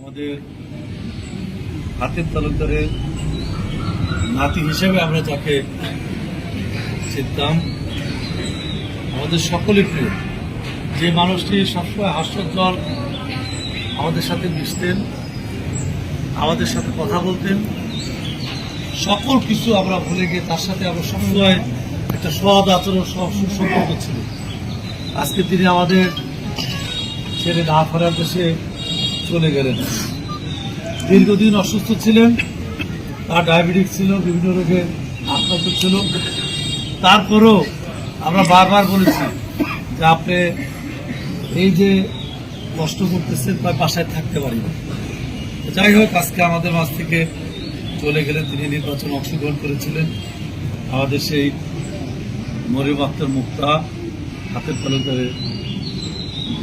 আমাদের হাতের তালুকদারের নাতি হিসেবে আমরা যাকে চিনতাম। আমাদের সকলের প্রিয়। যে মানুষটি সবসময় হাস্যোজ্জ্বল আমাদের সাথে মিশতেন, আমাদের সাথে কথা বলতেন, সকল কিছু আমরা ভুলে গিয়ে তার সাথে আমরা সবসময় একটা সদ আচরণ, সব সুসম্পর্ক ছিল। আজকে তিনি আমাদের ছেড়ে না ফেরার দেশে চলে গেলেন। দীর্ঘদিন অসুস্থ ছিলেন, তার ডায়াবেটিস ছিল, বিভিন্ন রোগে আক্রান্ত ছিল। তারপরেও আমরা বারবার বলেছি যে আপনি এই যে কষ্ট করতেছেন, তার বাসায় থাকতে পারি যাই হোক, আজকে আমাদের মাঝ থেকে চলে গেলেন, তিনি নির্বাচনে অংশগ্রহণ করেছিলেন। আমাদের সেই মরিম আক্তার মুক্তা, হাতের তালুকদারের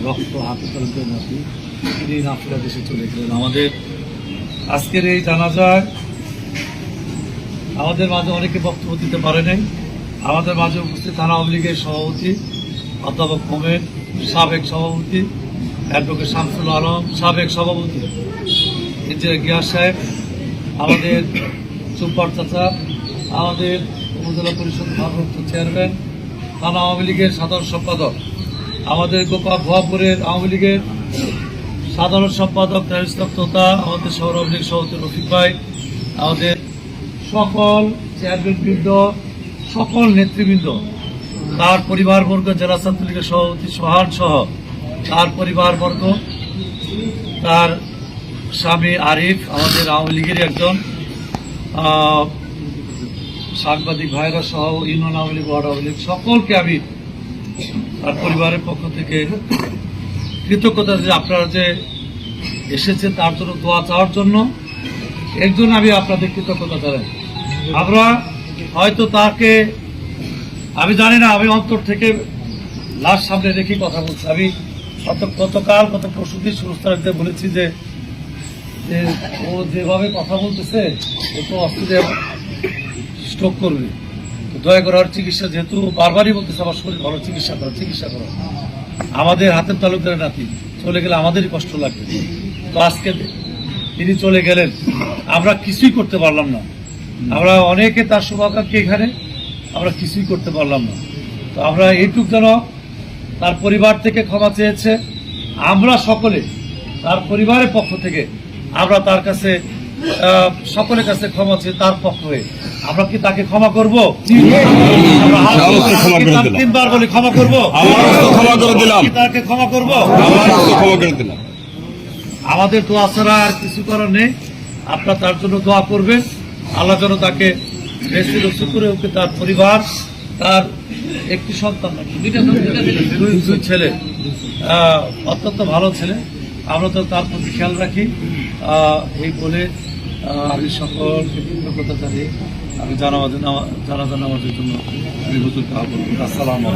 রক্ত, হাতের তালুকদারের নাতি। তিনি নাফিরা দেশে চলে গেলেন। আমাদের আজকের এই জানাজায় আমাদের মাঝে অনেকে বক্তব্য দিতে পারে নাই। আমাদের মাঝে উপস্থিত থানা আওয়ামী লীগের সভাপতি, অধ্যাপক মোমেন, সাবেক সভাপতি, অ্যাডভোকেট শামসুল আলম, সাবেক সভাপতি ইঞ্জিনিয়ার গিয়াস সাহেব, আমাদের সুপার চাচা, আমাদের উপজেলা পরিষদ ভারপ্রাপ্ত চেয়ারম্যান, থানা আওয়ামী লীগের সাধারণ সম্পাদক, আমাদের গোপা ভুয়াপুরের আওয়ামী লীগের সাধারণ সম্পাদক তার ইসলাম তোতা আমাদের শহর আওয়ামী লীগ সভাপতি রফিক ভাই, আমাদের সকল চেয়ারম্যানবৃন্দ সকল নেতৃবৃন্দ, তার পরিবারবর্গ, জেলা ছাত্রলীগের সভাপতি সোহান সহ তার পরিবারবর্গ, তার স্বামী আরিফ, আমাদের আওয়ামী লীগের একজন সাংবাদিক ভাইরা সহ ইউনিয়ন আওয়ামী লীগ, ওয়ার্ড আওয়ামী লীগ, সকলকে আমি তার পরিবারের পক্ষ থেকে কৃতজ্ঞতা যে আপনারা যে এসেছে তার জন্য দোয়া চাওয়ার জন্য। এর জন্য আমি আপনাদের কৃতজ্ঞতা জানাই। আমরা হয়তো তাকে, আমি জানি না, আমি অন্তর থেকে লাশ সামনে রেখে কথা বলছি। আমি গত, গতকাল, গত পরশুদিন সুরস্তারিতে বলেছি যে ও যেভাবে কথা বলতেছে, ও তো অস্ট্রেলিয়া স্ট্রোক করবে। দয়া করে ওর চিকিৎসা, যেহেতু বারবারই বলতেছে, আমার শরীর ভালো, চিকিৎসা করো চিকিৎসা করো। আমাদের হাতের তালুকদারের নাতি, চলে গেলে আমাদেরই কষ্ট লাগবে। তো আজকে তিনি চলে গেলেন। আমরা কিছুই করতে পারলাম না। আমরা অনেকে তার শুভাকাঙ্ক্ষী এখানে, আমরা কিছুই করতে পারলাম না। তো আমরা এইটুক যেন তার পরিবার থেকে ক্ষমা চেয়েছে। আমরা সকলে তার পরিবারের পক্ষ থেকে আমরা তার কাছে সকলের কাছে ক্ষমা চেয়ে তার পক্ষ হয়ে আমরা কি তাকে ক্ষমা করব। তিনবার বলি ক্ষমা করব? ক্ষমা করে দিলাম। তাকে ক্ষমা করব? ক্ষমা করে দিলাম। আমাদের দোয়া ছাড়া আর কিছু করার নেই। আপনারা তার জন্য দোয়া করবেন। আল্লাহ যেন তাকে বেশি রক্ষা করে ওকে তার পরিবার তার একটি সন্তান দুই দুই ছেলে। অত্যন্ত ভালো ছেলে। আমরা তো তার প্রতি খেয়াল রাখি। এই বলে আমি সকলকে কৃতজ্ঞতা জানিয়ে আমি জানাবাজ জানাজা নামাজের জন্য আমি হুজুরকে আহ্বান আসসালামু